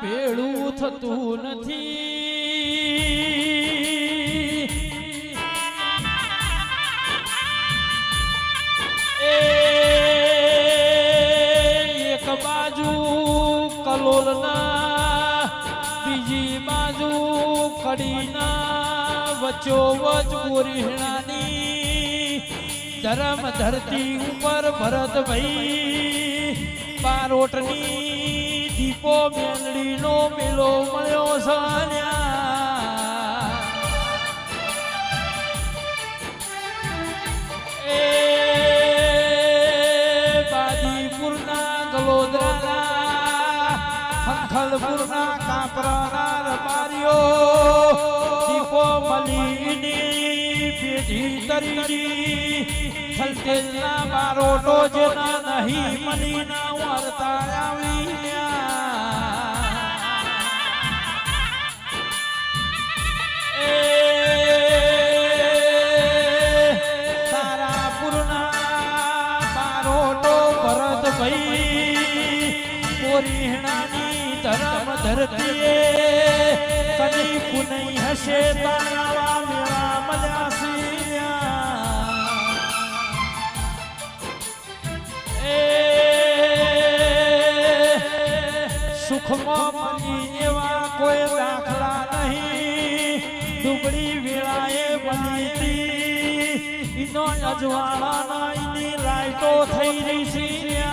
ભેળું થતું નથી. એક બાજુ કલોલના, બીજી બાજુ કડીના વચ્ચો વચ ગોરીણાની ધરમ ધરતી ઉપર ભરતભાઈ બારોટની દીપો મેલડીનો મેલો મળ્યો સાન્યા. એ બાદીપુરના ગલોદરાના સંખલપુરના કાપરાના રબારીઓ, દીપો મલીની પેઢી તરીની થલતેજના બારોટો જેના નહીં મલીના વર્તા આવ્યા ભરતભાઈ કોરીહણાની ધરમ ધરતીએ કદી કુનઈ હશે તારા મેળા એ સુખમાં મળી એવા કોઈ દાખલા નહીં દુબળી વેળાએ બની ઇનો અજવાળાના ઇની લાઈટો થઈ રહી છે.